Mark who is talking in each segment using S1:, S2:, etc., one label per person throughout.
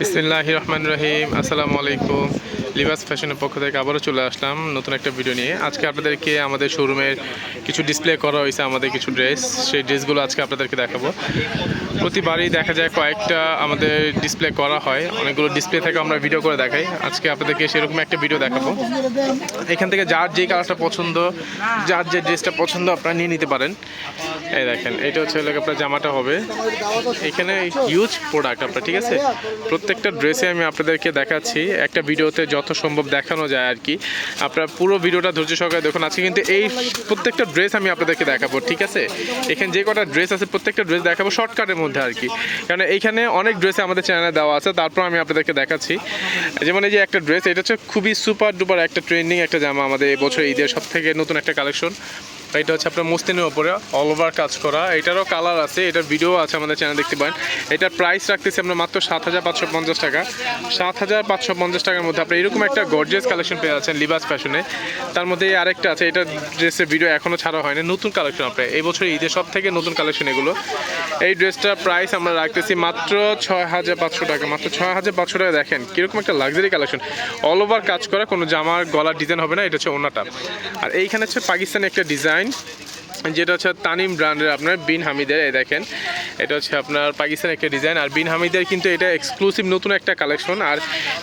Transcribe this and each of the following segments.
S1: বিসমিল্লাহ রহমান রহিম, আসসালামু আলাইকুম। লিবাস ফ্যাশনের পক্ষ থেকে আবারও চলে আসলাম নতুন একটা ভিডিও নিয়ে। আজকে আপনাদেরকে আমাদের শোরুমের কিছু ডিসপ্লে করা হয়েছে আমাদের কিছু ড্রেস সেই ড্রেসগুলো আজকে আপনাদেরকে দেখাবো। প্রতিবারই দেখা যায় কয়েকটা আমাদের ডিসপ্লে করা হয়। অনেকগুলো ডিসপ্লে থেকে আমরা ভিডিও করে দেখাই। আজকে আপনাদেরকে সেরকম একটা ভিডিও দেখাবো। এখান থেকে যার যে কালারটা পছন্দ, যার যে ড্রেসটা পছন্দ, আপনারা নিয়ে নিতে পারেন। এই দেখেন, এটা হচ্ছে আপনার জামাটা হবে। এখানে হিউজ প্রোডাক্ট আপনার, ঠিক আছে? প্রত্যেকটা ড্রেসে আমি আপনাদেরকে দেখাচ্ছি। একটা ভিডিওতে যত সম্ভব দেখানো যায় আর কি। আপনারা পুরো ভিডিওটা ধৈর্য সহকারে দেখুন। আজকে কিন্তু এই প্রত্যেকটা ড্রেস আমি আপনাদেরকে দেখাবো, ঠিক আছে? এখানে যে কটা ড্রেস আছে, প্রত্যেকটা ড্রেস দেখাবো শর্টকাটের মধ্যে। আর কি। কারণ এইখানে অনেক ড্রেস আমাদের চ্যানেলে দেওয়া আছে, তারপর আমি আপনাদেরকে দেখাচ্ছি। যেমন এই যে একটা ড্রেস এটা হচ্ছে খুবই সুপার ডুপার একটা ট্রেন্ডিং একটা জামা আমাদের এবছর বছর ঈদের সব থেকে নতুন একটা কালেকশন এটা হচ্ছে আপনার মস্তিনের উপরে অল ওভার কাজ করা। এটারও কালার আছে, এটার ভিডিও আছে আমাদের চ্যানেল দেখতে পারেন। এটার প্রাইস রাখতেছি আমরা মাত্র সাত হাজার পাঁচশো পঞ্চাশ টাকা। সাত হাজার পাঁচশো পঞ্চাশ টাকার মধ্যে আপনি এরকম একটা গর্জিয়াস কালেকশন পেয়ে যাচ্ছেন লিবাস ফ্যাশনে তার মধ্যে আরেকটা আছে, এটা ড্রেসের ভিডিও এখনও ছাড়া হয়নি, নতুন কালেকশন আপনার। এই বছর ঈদের সব থেকে নতুন কালেকশন এগুলো। এই ড্রেসটার প্রাইস আমরা রাখতেছি মাত্র ছয় হাজার পাঁচশো টাকা। মাত্র ছয় হাজার পাঁচশো টাকা দেখেন, কীরকম একটা লাক্সারি কালেকশন অল ওভার কাজ করা, কোনো জামার গলার ডিজাইন হবে না, এটা হচ্ছে ওনাটা। আর এইখানে হচ্ছে পাকিস্তানি একটা ডিজাইন যেটা হচ্ছে তানিম ব্র্যান্ডের আপনার বিন হামিদের, এই দেখেন। এটা হচ্ছে আপনার পাকিস্তানের একটা ডিজাইন আর বিন হামিদের কিন্তু এটা এক্সক্লুসিভ নতুন একটা কালেকশন আর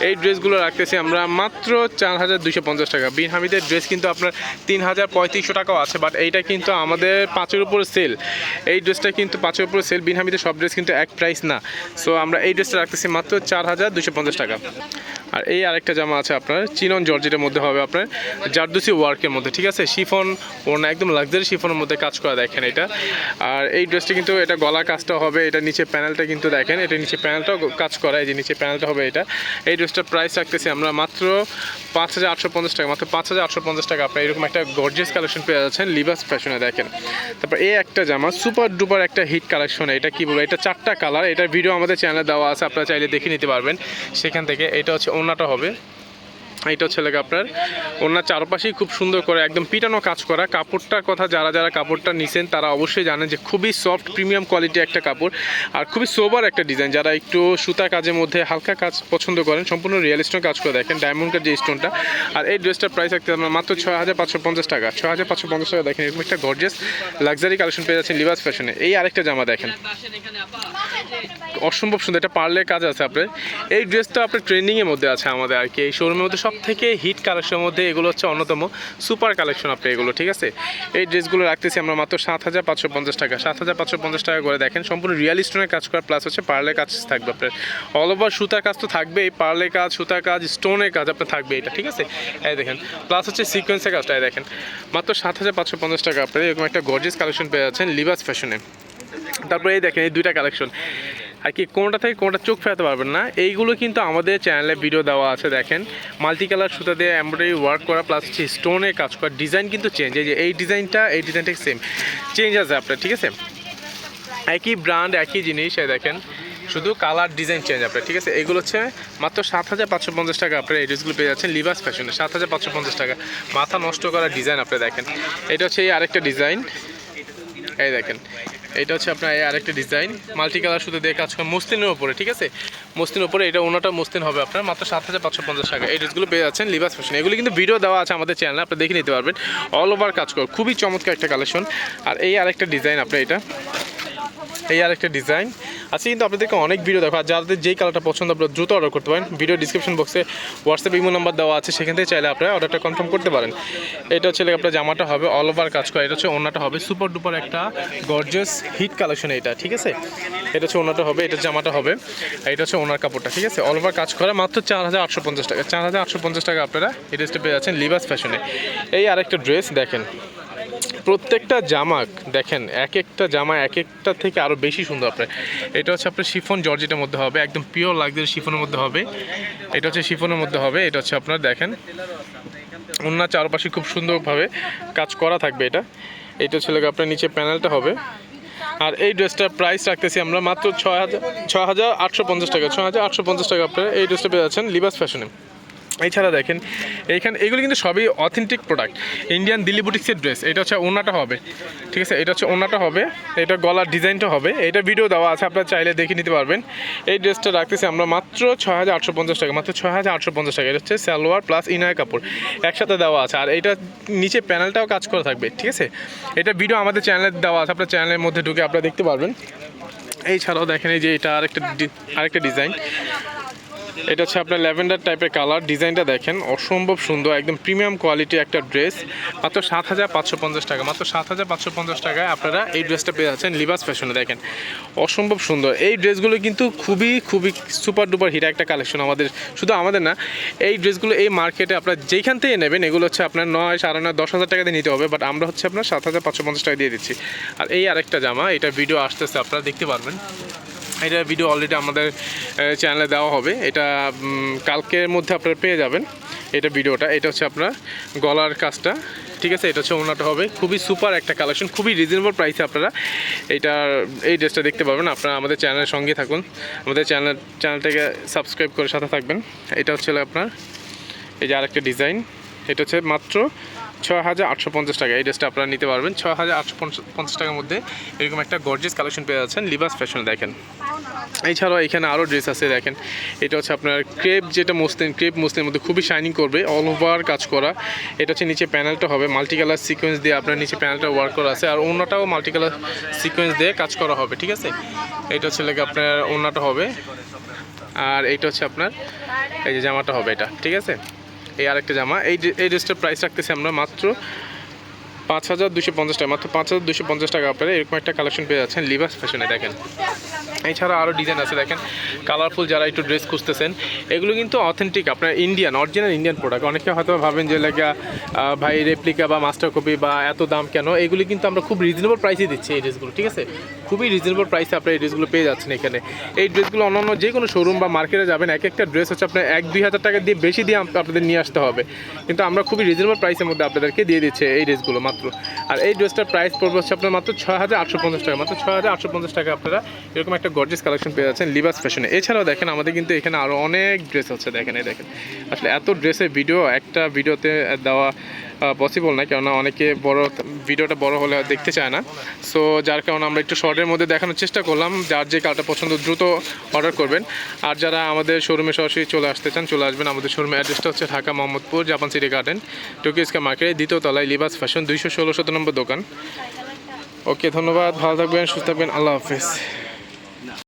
S1: এই ড্রেসগুলো রাখতেছি আমরা মাত্র চার হাজার দুশো পঞ্চাশ টাকা। বিন হামিদের ড্রেস কিন্তু আপনার তিন হাজার পঁয়ত্রিশশো টাকাও আছে বাট এইটা কিন্তু আমাদের পাঁচের উপরে সেল এই ড্রেসটা কিন্তু পাঁচের উপরে সেল বিন হামিদের সব ড্রেস কিন্তু এক প্রাইস না। সো আমরা এই ড্রেসটা রাখতেছি মাত্র চার হাজার দুশো পঞ্চাশ টাকা। আর এই আরেকটা জামা আছে আপনার, চিনন জর্জেটের মধ্যে হবে আপনার, জারদুসি ওয়ার্কের মধ্যে, ঠিক আছে? শিফন ওর না একদম লাক্সারি শিফনের মধ্যে কাজ করা দেখেন এটা। আর এই ড্রেসটা কিন্তু এটা গলা কাজটা হবে, এটা নিচে প্যানেলটা কিন্তু দেখেন, এটা নিচে প্যানেলটাও কাজ করা এই যে নিচে প্যানেলটা হবে এটা। এই ড্রেসটার প্রাইস রাখতেছি আমরা মাত্র পাঁচ হাজার আটশো পঞ্চাশ টাকা, মাত্র পাঁচ হাজার আটশো পঞ্চাশ টাকা। আপনার এরকম একটা গর্জিয়াস কালেকশন পেয়ে যাচ্ছেন লিবাস ফ্যাশনে দেখেন। তারপর এই একটা জামা সুপার ডুপার একটা হিট কালেকশন এটা কি বলব? এটা চারটা কালার এটার ভিডিও আমাদের চ্যানেলে দেওয়া আছে, আপনারা চাইলে দেখে নিতে পারবেন। সেখান থেকে, এটা হচ্ছে ওনাটা হবে। এটা হচ্ছে লাগে আপনার ওনার চারপাশেই খুব সুন্দর করে একদম পিটানো কাজ করা। কাপড়টার কথা যারা যারা কাপড়টা নিছেন, তারা অবশ্যই জানেন যে খুবই সফট প্রিমিয়াম কোয়ালিটি একটা কাপড় আর খুবই সোবার একটা ডিজাইন যারা একটু সুতা কাজের মধ্যে হালকা কাজ পছন্দ করেন, সম্পূর্ণ রিয়েল স্টোন কাজ করে দেখেন ডায়মন্ডের যে স্টোনটা আর এই ড্রেসটার প্রাইস রাখতে আমরা মাত্র ছয় হাজার পাঁচশো পঞ্চাশ টাকা। ছয় হাজার পাঁচশো পঞ্চাশ টাকা দেখেন, এরকম একটা গর্জিয়াস লাক্সারি কালেকশন পেয়ে যাচ্ছেন লিবাস ফ্যাশনে এই আরেকটা জামা দেখেন। অসম্ভব সুন্দর, এটা পার্লের কাজ আছে আপনার। এই ড্রেসটা আপনার ট্রেন্ডিংয়ের মধ্যে আছে আমাদের আর কি। এই শোরুমের মধ্যে সব থেকে হিট কালেকশনের মধ্যে এগুলো হচ্ছে অন্যতম সুপার কালেকশন আপনি এগুলো, ঠিক আছে? এই ড্রেসগুলো রাখতেছি আমরা মাত্র সাত হাজার পাঁচশো পঞ্চাশ টাকা। সাত হাজার পাঁচশো পঞ্চাশ টাকা করে দেখেন, সম্পূর্ণ রিয়াল স্টোনের কাজ করা প্লাস হচ্ছে পার্লের কাজ থাকবে আপনার। অল ওভার সুতার কাজ তো থাকবেই পার্লের কাজ, সুতার কাজ স্টোনের কাজ আপনার থাকবে এটা, ঠিক আছে? এই দেখেন প্লাস হচ্ছে সিকোয়েন্সের কাজটা, এই দেখেন। মাত্র সাত হাজার পাঁচশো পঞ্চাশ টাকা আপনার এরকম একটা গর্জিয়াস কালেকশন পেয়ে যাচ্ছেন লিবাস ফ্যাশনে তারপরে এই দেখেন, এই দুইটা কালেকশন আর কি কোনটা থেকে কোনটা চোখ ফেরাতে পারবেন না। এইগুলো কিন্তু আমাদের চ্যানেলে ভিডিও দেওয়া আছে, দেখেন। মাল্টি কালার সুতা দিয়ে এমব্রয়ডারি ওয়ার্ক করা প্লাস হচ্ছে স্টোনের কাজ করা। ডিজাইন কিন্তু চেঞ্জ এই যে এই ডিজাইনটা এই ডিজাইনটা সেম চেঞ্জ আছে আপনার, ঠিক আছে? একই ব্র্যান্ড একই জিনিস, এই দেখেন। শুধু কালার ডিজাইন চেঞ্জ আপনার, ঠিক আছে? এগুলো হচ্ছে মাত্র সাত হাজার পাঁচশো পঞ্চাশ টাকা আপনার এই ড্রেসগুলো পেয়ে যাচ্ছেন লিবাস ফ্যাশনে সাত হাজার পাঁচশো পঞ্চাশ টাকা। মাথা নষ্ট করা ডিজাইন আপনি দেখেন। এটা হচ্ছে এই আরেকটা ডিজাইন এই দেখেন। এটা হচ্ছে আপনার আরেকটা ডিজাইন মাল্টি কালার শুধু দেখে কাজ করেন মস্তিনের উপরে, ঠিক আছে? মস্তিনের উপরে এটা ওনাটা মস্তিন হবে আপনার, মাত্র সাত হাজার পাঁচশো পঞ্চাশ টাকা। এই ড্রেসগুলো পেয়ে যাচ্ছেন লিবাস ফ্যাশন এগুলো কিন্তু ভিডিও দেওয়া আছে আমাদের চ্যানেলে আপনি দেখে নিতে পারবেন। অল ওভার কাজ কর, খুবই চমৎকার একটা কালেকশন আর এই আরেকটা ডিজাইন আপনার এটা, এই আরেকটা ডিজাইন আজকে কিন্তু আপনাদেরকে অনেক ভিডিও দেখো, আর যাদের যেই কালারটা পছন্দ, আপনারা দ্রুত অর্ডার করতে পারেন। ভিডিও ডিসক্রিপশন বক্সে হোয়াটসঅ্যাপ ইমো নাম্বার দেওয়া আছে, সেখান থেকে চাইলে আপনারা অর্ডারটা কনফার্ম করতে পারেন। এটা হচ্ছে আপনার জামাটা হবে অল ওভার কাজ করা, এটা হচ্ছে ওনাটা হবে সুপার ডুপার একটা গর্জিয়াস হিট কালেকশন এটা, ঠিক আছে? এটা হচ্ছে ওনাটা হবে, এটা জামাটা হবে এটা হচ্ছে ওনার কাপড়টা, ঠিক আছে? অল ওভার কাজ করা, মাত্র চার হাজার আটশো পঞ্চাশ টাকা, চার হাজার আটশো পঞ্চাশ টাকা আপনারা এই ড্রেসটা পেয়ে যাচ্ছেন লিবাস ফ্যাশনে এই আরেকটা ড্রেস দেখেন। প্রত্যেকটা জামা, দেখেন এক একটা জামা এক একটা থেকে আরও বেশি সুন্দর আপনার। এটা হচ্ছে আপনার শিফন জর্জেটের মধ্যে হবে, একদম পিওর লাগজারি শিফনের মধ্যে হবে। এটা হচ্ছে শিফনের মধ্যে হবে, এটা হচ্ছে আপনার, দেখেন অন্য চারপাশে খুব সুন্দরভাবে কাজ করা থাকবে এটা। এটা ছিল আপনার নিচে প্যানেলটা হবে। আর এই ড্রেসটার প্রাইস রাখতেছি আমরা মাত্র ছয় হাজার ছয় হাজার আটশো পঞ্চাশ টাকা, ছয় হাজার আটশো পঞ্চাশ টাকা আপনার এই ড্রেসটা পেয়ে যাচ্ছেন লিবাস ফ্যাশনে এছাড়া দেখেন, এইখানে, এগুলো কিন্তু সবই অথেন্টিক প্রোডাক্ট ইন্ডিয়ান দিল্লি বুটিক্সের ড্রেস এটা হচ্ছে ওনাটা হবে, ঠিক আছে? এটা হচ্ছে ওনাটা হবে, এটা গলার ডিজাইনটা হবে, এটা ভিডিও দেওয়া আছে, আপনারা চাইলে দেখে নিতে পারবেন। এই ড্রেসটা রাখতেছি আমরা মাত্র ছয় হাজার আটশো পঞ্চাশ টাকা, মাত্র ছয় হাজার আটশো পঞ্চাশ টাকা। এটা হচ্ছে সালোয়ার প্লাস ইনার কাপড়, একসাথে দেওয়া আছে। আর এটা নিচে প্যানেলটাও কাজ করা থাকবে, ঠিক আছে? এটা ভিডিও আমাদের চ্যানেলে দেওয়া আছে, আপনার চ্যানেলের মধ্যে ঢুকে আপনারা দেখতে পারবেন। এই ছাড়াও দেখেন এই যে এটা আরেকটা আরেকটা ডিজাইন এটা হচ্ছে আপনার ল্যাভেন্ডার টাইপের কালার। ডিজাইনটা দেখেন, অসম্ভব সুন্দর, একদম প্রিমিয়াম কোয়ালিটি একটা ড্রেস। মাত্র সাত হাজার পাঁচশো পঞ্চাশ টাকা, মাত্র সাত হাজার পাঁচশো পঞ্চাশ টাকায় আপনারা এই ড্রেসটা পেয়ে যাচ্ছেন লিবাস ফ্যাশনে দেখেন। অসম্ভব সুন্দর। এই ড্রেসগুলো কিন্তু খুবই খুবই সুপার ডুপার হিরা একটা কালেকশন আমাদের, শুধু আমাদের না, এই ড্রেসগুলো এই মার্কেটে আপনার যেইখান থেকে নেবেন, এগুলো হচ্ছে আপনার নয়, সাড়ে নয়, দশ হাজার টাকা দিয়ে নিতে হবে বাট আমরা হচ্ছে আপনার সাত হাজার পাঁচশো পঞ্চাশ টাকা দিয়ে দিচ্ছি। আর এই আরেকটা জামা, এটা ভিডিও আসতেছে, আপনারা দেখতে পারবেন। এটা ভিডিও অলরেডি আমাদের চ্যানেলে দেওয়া হবে। এটা কালকের মধ্যে আপনারা পেয়ে যাবেন এটা ভিডিওটা এটা হচ্ছে আপনার গলার কাজটা। ঠিক আছে? এটা হচ্ছে ওনাটা হবে। খুবই সুপার একটা কালেকশন খুবই রিজনেবল প্রাইসে আপনারা এটা এই ড্রেসটা দেখতে পারবেন। আপনারা আমাদের চ্যানেলের সঙ্গে থাকুন। আমাদের চ্যানেল চ্যানেলটাকে সাবস্ক্রাইব করে সাথে থাকবেন। এটা হচ্ছে আপনার, এই যে আরেকটা ডিজাইন এটা হচ্ছে মাত্র ছয় হাজার আটশো পঞ্চাশ টাকা। এই ড্রেসটা আপনারা নিতে পারবেন। ছয় হাজার আটশো পঞ্চাশ টাকার মধ্যে এরকম একটা গর্জিয়াস কালেকশন পেয়ে যাচ্ছেন। লিবাস ফ্যাশন দেখেন। এছাড়াও এখানে আরও ড্রেস আছে, দেখেন। এটা হচ্ছে আপনার ক্রেপ যেটা মসলিন ক্রেপ মসলিনের মধ্যে খুবই শাইনিং করবে অল ওভার কাজ করা। এটা হচ্ছে নিচে প্যানেলটা হবে মাল্টি কালার সিকোয়েন্স দিয়ে আপনার নিচে প্যানেলটা ওয়ার্ক করা আছে, আর অন্যটাও মাল্টি কালার সিকোয়েন্স দিয়ে কাজ করা হবে, ঠিক আছে? এটা হচ্ছে লাগে আপনার অন্যটা হবে, আর এইটা হচ্ছে আপনার এই যে জামাটা হবে এটা, ঠিক আছে? এই আরেকটা জামা, এই এই ড্রেসটার প্রাইস রাখতেছি আমরা মাত্র পাঁচ হাজার দুশো পঞ্চাশ টাকা, মাত্র পাঁচ হাজার দুশো পঞ্চাশ টাকা আপনারা এরকম একটা কালেকশন পেয়ে যাচ্ছেন লিবাস ফ্যাশনে দেখেন। এছাড়া আরও ডিজাইন আছে, দেখেন। কালারফুল যারা একটু ড্রেস খুঁজতেছেন, এগুলো কিন্তু অথেন্টিক আপনার ইন্ডিয়ান অরিজিনাল ইন্ডিয়ান প্রোডাক্ট অনেকে হয়তো ভাবেন যে লাগা ভাই রেপ্লিকা বা মাস্টার কপি বা এত দাম কেন? এগুলি কিন্তু আমরা খুব রিজনেবল প্রাইসে দিচ্ছি এই ড্রেসগুলো ঠিক আছে? খুবই রিজনেবল প্রাইসে আপনার এই ড্রেসগুলো পেয়ে যাচ্ছেন এখানে। এই ড্রেসগুলো অন্যান্য যে কোনো শোরুম বা মার্কেটে যাবেন, এক একটা ড্রেস হচ্ছে আপনার এক, দুই হাজার টাকা দিয়ে বেশি দিয়ে আপনাদের নিয়ে আসতে হবে। কিন্তু আমরা খুবই রিজনেবল প্রাইসের মধ্যে আপনাদেরকে দিয়ে দিচ্ছে এই ড্রেসগুলো মাত্র আর এই ড্রেসটার প্রাইস পড়বে হচ্ছে আপনার মাত্র ছয় হাজার আটশো পঞ্চাশ টাকা। মাত্র ছয় হাজার আটশো পঞ্চাশ টাকা আপনারা এরকম একটা গর্জেস কালেকশন পেয়ে যাচ্ছেন লিবাস ফ্যাশনে এছাড়াও দেখেন, আমাদের কিন্তু এখানে আরও অনেক ড্রেস আছে। দেখেন, এই দেখেন। আসলে এত ড্রেসের ভিডিও একটা ভিডিওতে দেওয়া পসিবল না, কেননা অনেকে বড় ভিডিওটা বড় হলে দেখতে চায় না। সো যার কারণে আমরা একটু শর্টের মধ্যে দেখানোর চেষ্টা করলাম, যার যে কালটা পছন্দ দ্রুত অর্ডার করবেন। আর যারা আমাদের শোরুমে সরাসরি চলে আসতে চান, চলে আসবেন। আমাদের শোরুমের অ্যাড্রেসটা হচ্ছে Dhaka Mohammadpur, Japan City Garden Tokyo স্কা market দ্বিতীয় তলায় লিবাস ফ্যাশন দুইশো ষোলো শত নম্বর দোকান। ওকে ধন্যবাদ, ভালো থাকবেন, সুস্থ থাকবেন, আল্লাহ হাফেজ।